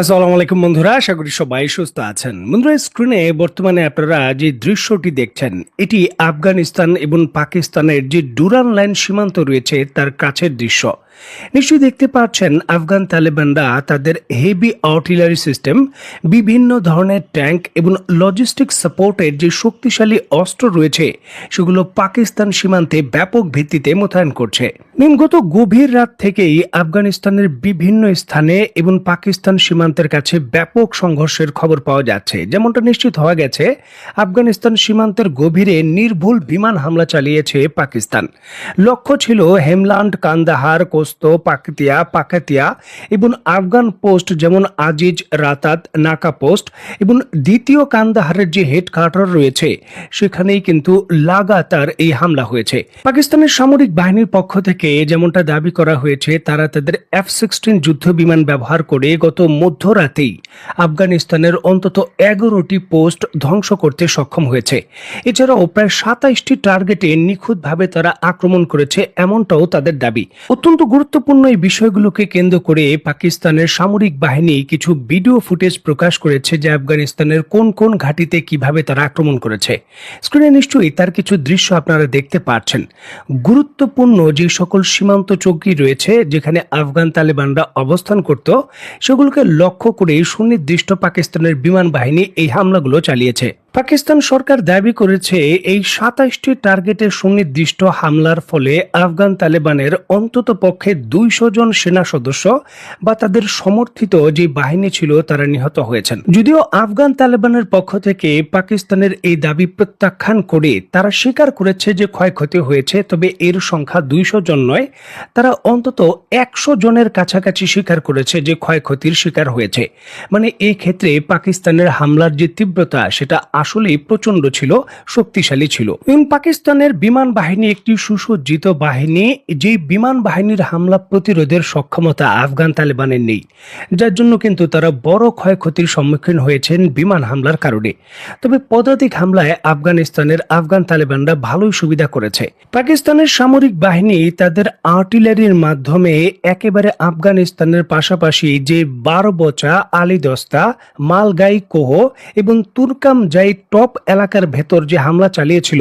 আসসালামু আলাইকুম বন্ধুরা, আশা করি সবাই সুস্থ আছেন। বন্ধুরা স্ক্রিনে বর্তমানে আপনারা যে দৃশ্যটি দেখছেন, এটি আফগানিস্তান এবং পাকিস্তানের যে ডুরান লাইন সীমান্ত রয়েছে, তার কাছের দৃশ্য। নিশ্চয়ই দেখতে পাচ্ছেন, আফগান তালেবানরা তাদের হেভি আর্টিলারি সিস্টেম বিভিন্ন ধরনের ট্যাঙ্ক এবং লজিস্টিক সাপোর্টের যে শক্তিশালী অস্ত্র রয়েছে, সেগুলো পাকিস্তান সীমান্তে ব্যাপক ভিত্তিতে মোতায়েন করছে। নিম্নগত গভীর রাত থেকেই আফগানিস্তানের বিভিন্ন স্থানে এবং পাকিস্তান সীমান্তের কাছে ব্যাপক সংঘর্ষের খবর পাওয়া যাচ্ছে। যেমনটা নিশ্চিত হওয়া গেছে, আফগানিস্তান সীমান্তের গভীরে নির্ভুল বিমান হামলা চালিয়েছে পাকিস্তান। লক্ষ্য ছিল হেমলান্ড, কান্দাহার কোস্ত পাকতিয়া, পাকাতিয়া এবং আফগান পোস্ট যেমন আজিজ, রাতাত, নাকা পোস্ট এবং দ্বিতীয় কান্দাহারের যে হেডকোয়ার্টার রয়েছে, সেখানেই কিন্তু লাগাতার এই হামলা হয়েছে। পাকিস্তানের সামরিক বাহিনীর পক্ষ থেকে যেমনটা দাবি করা হয়েছে, তারা তাদের এফ সিক্সটিন যুদ্ধ বিমান ব্যবহার করে গত মধ্যরাতেই আফগানিস্তানের অন্তত এগারোটি পোস্ট ধ্বংস করতে সক্ষম হয়েছে। এছাড়াও প্রায় সাতাইশটি টার্গেটে নিখুঁতভাবে তারা আক্রমণ করেছে, এমনটাও তাদের দাবি। অত্যন্ত গুরুত্বপূর্ণ এই বিষয়গুলোকে কেন্দ্র করে পাকিস্তানের সামরিক বাহিনী কিছু ভিডিও ফুটেজ প্রকাশ করেছে যে আফগানিস্তানের কোন কোন ঘাঁটিতে কীভাবে তারা আক্রমণ করেছে। স্ক্রিনে নিশ্চয়ই তার কিছু দৃশ্য আপনারা দেখতে পাচ্ছেন গুরুত্বপূর্ণ যে সকল সীমান্ত চৌকি রয়েছে, যেখানে আফগান তালেবানরা অবস্থান করত, সেগুলোকে লক্ষ্য করে সুনির্দিষ্ট পাকিস্তানের বিমান বাহিনী এই হামলাগুলো চালিয়েছে। পাকিস্তান সরকার দাবি করেছে এই সাতাশটি টার্গেটের সুনির্দিষ্ট হামলার ফলে আফগান তালেবানের অন্তত পক্ষে দুইশো জন সেনা সদস্য বা তাদের সমর্থিত যে বাহিনী ছিল তারা নিহত হয়েছেন। যদিও আফগান তালেবানের পক্ষ থেকে পাকিস্তানের এই দাবি প্রত্যাখ্যান করে তারা স্বীকার করেছে যে ক্ষয়ক্ষতি হয়েছে, তবে এর সংখ্যা দুইশো জন নয়, তারা অন্তত একশো জনের কাছাকাছি স্বীকার করেছে যে ক্ষয়ক্ষতির শিকার হয়েছে। মানে এই ক্ষেত্রে পাকিস্তানের হামলার যে তীব্রতা, সেটা আসলেই প্রচণ্ড ছিল, শক্তিশালী ছিল। পাকিস্তানের বিমান বাহিনী একটি সুসজ্জিত বাহিনী, যেই বিমান বাহিনীর হামলা প্রতিরোধের সক্ষমতা আফগান তালেবানের নেই, যার জন্য কিন্তু তারা বড় ক্ষয়ক্ষতির সম্মুখীন হয়েছেন বিমান হামলার কারণে। তবে পদাতিক হামলায় আফগানিস্তানের আফগান তালেবানরা ভালোই সুবিধা করেছে। পাকিস্তানের সামরিক বাহিনী তাদের আর্টিলারির মাধ্যমে একেবারে আফগানিস্তানের পাশাপাশি যে বারবচা, আলিদস্তা মালগাই কোহ এবং তুরকাম তুর্কাম যাই টপ এলাকার ভেতর যে হামলা চালিয়েছিল,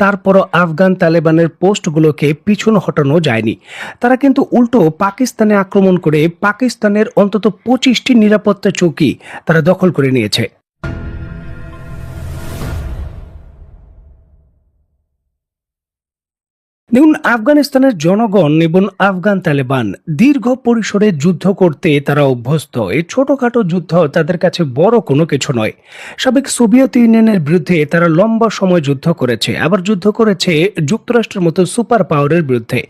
তারপরও আফগান তালেবানের পোস্টগুলোকে পিছন হটানো যায়নি। তারা কিন্তু উল্টো পাকিস্তানে আক্রমণ করে পাকিস্তানের অন্তত পঁচিশটি নিরাপত্তা চৌকি তারা দখল করে নিয়েছে। দেখুন, আফগানিস্তানের জনগণ এবং আফগান তালেবান দীর্ঘ পরিসরে যুদ্ধ করতে তারা অভ্যস্ত। এই ছোটখাটো যুদ্ধ তাদের কাছে বড় কোনো কিছু নয়। সাবেক সোভিয়েত ইউনিয়নের বিরুদ্ধে তারা লম্বা সময় যুদ্ধ করেছে। আবার যুদ্ধ করেছে যুক্তরাষ্ট্রের মতো সুপার পাওয়ারের বিরুদ্ধে।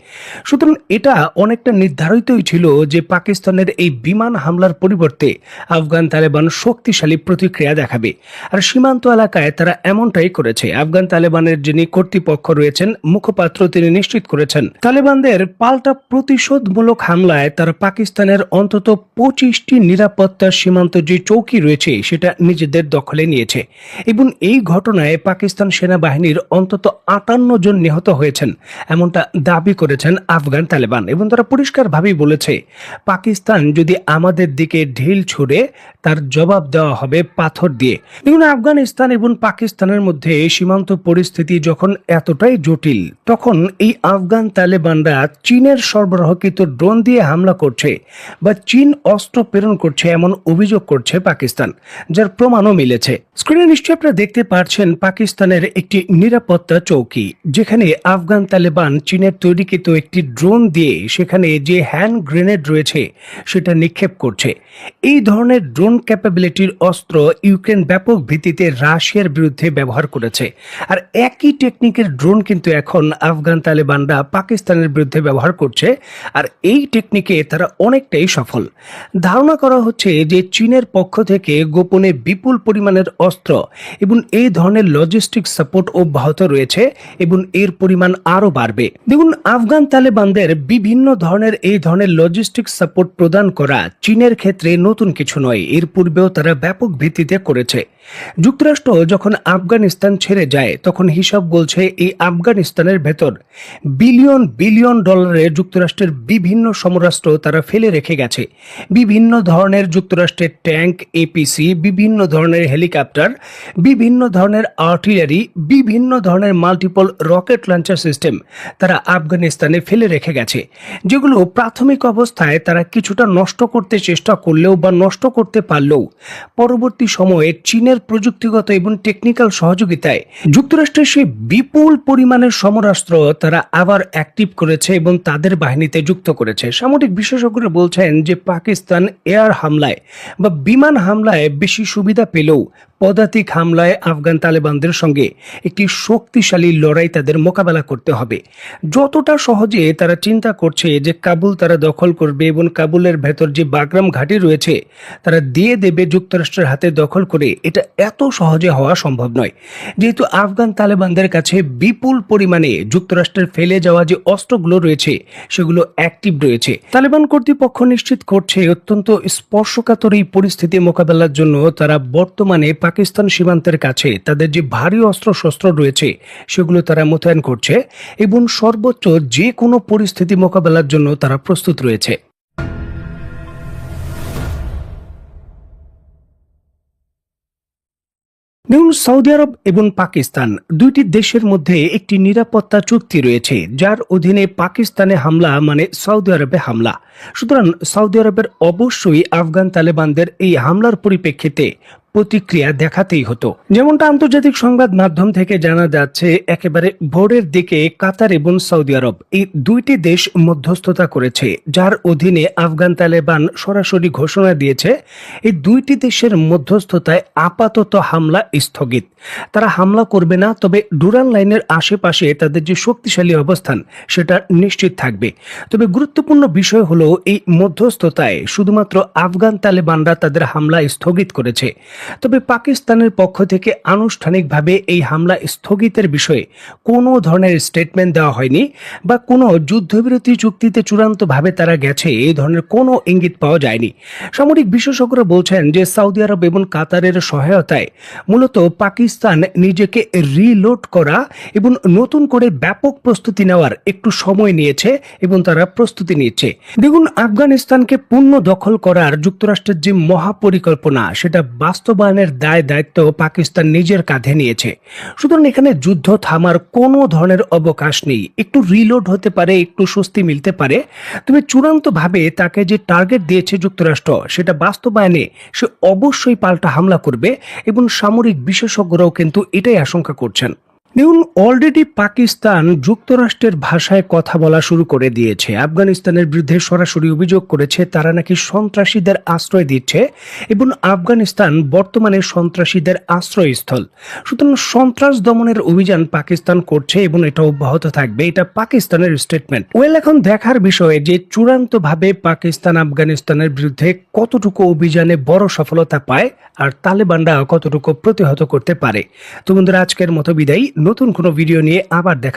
সুতরাং এটা অনেকটা নির্ধারিতই ছিল যে পাকিস্তানের এই বিমান হামলার পরিবর্তে আফগান তালেবান শক্তিশালী প্রতিক্রিয়া দেখাবে। আর সীমান্ত এলাকায় তারা এমনটাই করেছে। আফগান তালেবানের যিনি কর্তৃপক্ষ রয়েছেন, মুখপাত্র তিনি নিশ্চিত করেছেন। তালেবানদের পাল্টা প্রতিশোধমূলক হামলায় তারা পাকিস্তানের অন্তত পঁচিশটি নিরাপত্তা সীমান্ত যে চৌকি রয়েছে, সেটা নিজেদের দখলে নিয়েছে। এবং এই ঘটনায় পাকিস্তান সেনাবাহিনীর অন্তত আটান্ন জন নিহত হয়েছেন, এমনটা দাবি করেছেন আফগান তালেবান। এবং তারা পরিষ্কারভাবেই বলেছে, পাকিস্তান যদি আমাদের দিকে ঢিল ছুড়ে, তার জবাব দেওয়া হবে পাথর দিয়ে। দেখুন, আফগানিস্তান এবং পাকিস্তানের মধ্যে সীমান্ত পরিস্থিতি যখন এতটাই জটিল, তখন এই আফগান তালেবানরা চীনের সরবরাহকৃত ড্রোন দিয়ে হামলা করছে বা চীন অস্ত্র প্রেরণ করছে এমন অভিযোগ করছে পাকিস্তান, যার প্রমাণও মিলেছে। স্ক্রিনে নিশ্চয়ই আপনারা দেখতে পাচ্ছেন পাকিস্তানের একটি নিরাপত্তা চৌকি, যেখানে আফগান তালেবান চীনের তৈরিকৃত একটি ড্রোন দিয়ে সেখানে যে হ্যান্ড গ্রেনেড রয়েছে সেটা নিক্ষেপ করছে। এই ধরনের ড্রোন ক্যাপাবিলিটির অস্ত্র ইউক্রেন ব্যাপক ভিত্তিতে রাশিয়ার বিরুদ্ধে ব্যবহার করেছে। আর একই টেকনিকের ড্রোন কিন্তু এখন আফগান তালেবানরা পাকিস্তানের বিরুদ্ধে ব্যবহার করছে, আর এই টেকনিকে তারা অনেকটাই সফল। ধারণা করা হচ্ছে যে চীনের পক্ষ থেকে গোপনে বিপুল পরিমাণের অস্ত্র এবং এই ধরনের লজিস্টিক সাপোর্ট অব্যাহত রয়েছে এবং এর পরিমাণ আরও বাড়বে। দেখুন, আফগান তালেবানদের বিভিন্ন ধরনের এই ধরনের লজিস্টিক সাপোর্ট প্রদান করা চীনের ক্ষেত্রে নতুন কিছু নয়, এর পূর্বেও তারা ব্যাপক ভিত্তিতে করেছে। যুক্তরাষ্ট্র যখন আফগানিস্তান ছেড়ে যায়, তখন হিসাব বলছে এই আফগানিস্তানের ভেতর বিলিয়ন বিলিয়ন ডলারে যুক্তরাষ্ট্রের বিভিন্ন সমরাস্ত্র তারা ফেলে রেখে গেছে। বিভিন্ন ধরনের যুক্তরাষ্ট্রের ট্যাঙ্ক এপিসি বিভিন্ন ধরনের হেলিকপ্টার, বিভিন্ন ধরনের আর্টিলারি, বিভিন্ন ধরনের মাল্টিপল রকেট লঞ্চার সিস্টেম তারা আফগানিস্তানে ফেলে রেখে গেছে। যেগুলো প্রাথমিক অবস্থায় তারা কিছুটা নষ্ট করতে চেষ্টা করলেও বা নষ্ট করতে পারলেও পরবর্তী সময়ে চীনের প্রযুক্তিগত এবং টেকনিক্যাল সহযোগিতায় যুক্তরাষ্ট্রের সেই বিপুল পরিমাণের সমরাস্ত্র তারা আবার অ্যাক্টিভ করেছে এবং তাদের বাহিনীতে যুক্ত করেছে। সামরিক বিশেষজ্ঞরা বলছেন যে পাকিস্তান এয়ার হামলায় বা বিমান হামলায় বেশি সুবিধা পেলেও পদাতিক হামলায় আফগান তালেবানদের সঙ্গে একটি শক্তিশালী লড়াই তাদের মোকাবেলা করতে হবে। যতটা সহজে তারা চিন্তা করছে যে কাবুল তারা দখল করবে এবং কাবুলের ভেতর যে বাগরাম ঘাঁটি রয়েছে, তারা দিয়ে দেবে যুক্তরাষ্ট্রের হাতে দখল করে, এটা এত সহজে হওয়া সম্ভব নয়। যেহেতু আফগান তালেবানদের কাছে বিপুল পরিমাণে যুক্তরাষ্ট্রের ফেলে যাওয়া যে অস্ত্রগুলো রয়েছে, সেগুলো অ্যাক্টিভ রয়েছে। তালেবান কর্তৃপক্ষ নিশ্চিত করছে, অত্যন্ত স্পর্শকাতর এই পরিস্থিতি মোকাবেলার জন্য তারা বর্তমানে পাকিস্তান সীমান্তের কাছে তাদের যে ভারী অস্ত্র শস্ত্র রয়েছে, সেগুলো তারা মোতায়েন করছে এবং সর্বোচ্চ যে কোনো পরিস্থিতি মোকাবেলার জন্য তারা প্রস্তুত রয়েছে। দেখুন সৌদি আরব এবং পাকিস্তান দুইটি দেশের মধ্যে একটি নিরাপত্তা চুক্তি রয়েছে, যার অধীনে পাকিস্তানে হামলা মানে সৌদি আরবে হামলা। সুতরাং সৌদি আরবের অবশ্যই আফগান তালেবানদের এই হামলার পরিপ্রেক্ষিতে প্রতিক্রিয়া দেখাতেই হতো। যেমনটা আন্তর্জাতিক সংবাদ মাধ্যম থেকে জানা যাচ্ছে, একেবারে ভোরের দিকে কাতার এবং সৌদি আরব এই দুইটি দেশ মধ্যস্থতা করেছে, যার অধীনে আফগান তালেবান সরাসরি ঘোষণা দিয়েছে, এই দুইটি দেশের মধ্যস্থতায় আপাতত হামলা স্থগিত। তারা হামলা করবে না, তবে ডুরান লাইনের আশেপাশে তাদের যে শক্তিশালী অবস্থান, সেটা নিশ্চিত থাকবে। তবে গুরুত্বপূর্ণ বিষয় হলো, এই মধ্যস্থতায় শুধুমাত্র আফগান তালেবানরা তাদের হামলা স্থগিত করেছে। তবে পাকিস্তানের পক্ষ থেকে আনুষ্ঠানিকভাবে এই হামলা স্থগিতের বিষয়ে কোনো ধরনের স্টেটমেন্ট দেওয়া হয়নি বা কোনো যুদ্ধবিরতি চুক্তিতে চূড়ান্তভাবে তারা গেছে এই ধরনের কোনো ইঙ্গিত পাওয়া যায়নি। সামরিক বিশেষজ্ঞরা বলছেন যে সৌদি আরব এবং কাতারের সহায়তায় মূলত পাকিস্তান নিজেকে রিলোড করা এবং নতুন করে ব্যাপক প্রস্তুতি নেওয়ার একটু সময় নিয়েছে এবং তারা প্রস্তুতি নিচ্ছে। দেখুন, আফগানিস্তানকে পূর্ণ দখল করার যুক্তরাষ্ট্রের যে মহাপরিকল্পনা, সেটা বাস্তবায়নের দায় দায়িত্ব পাকিস্তান নিজের কাঁধে নিয়েছে। সুতরাং এখানে যুদ্ধ থামার কোনো ধরনের অবকাশ নেই। একটু রিলোড হতে পারে, একটু স্বস্তি মিলতে পারে। তবে চূড়ান্তভাবে তাকে যে টার্গেট দিয়েছে যুক্তরাষ্ট্র, সেটা বাস্তবায়নে সে অবশ্যই পাল্টা হামলা করবে এবং সামরিক বিশেষজ্ঞরাও কিন্তু এটাই আশঙ্কা করছেন। দেখুন অলরেডি পাকিস্তান যুক্তরাষ্ট্রের ভাষায় কথা বলা শুরু করে দিয়েছে। আফগানিস্তানের বিরুদ্ধে সরাসরি অভিযোগ করেছে, তারা নাকি সন্ত্রাসীদের আশ্রয় দিচ্ছে এবং আফগানিস্তান বর্তমানে সন্ত্রাসীদের আশ্রয়স্থল। সুতরাং সন্ত্রাস দমনের অভিযান পাকিস্তান করছে এবং এটা অব্যাহত থাকবে, এটা পাকিস্তানের স্টেটমেন্ট ওয়েল এখন দেখার বিষয়ে যে চূড়ান্তভাবে পাকিস্তান আফগানিস্তানের বিরুদ্ধে কতটুকু অভিযানে বড় সফলতা পায় আর তালেবানরা কতটুকু প্রতিহত করতে পারে। তো বন্ধুরা, আজকের মতো বিদায়। নতুন কোনো ভিডিও নিয়ে আবার দেখা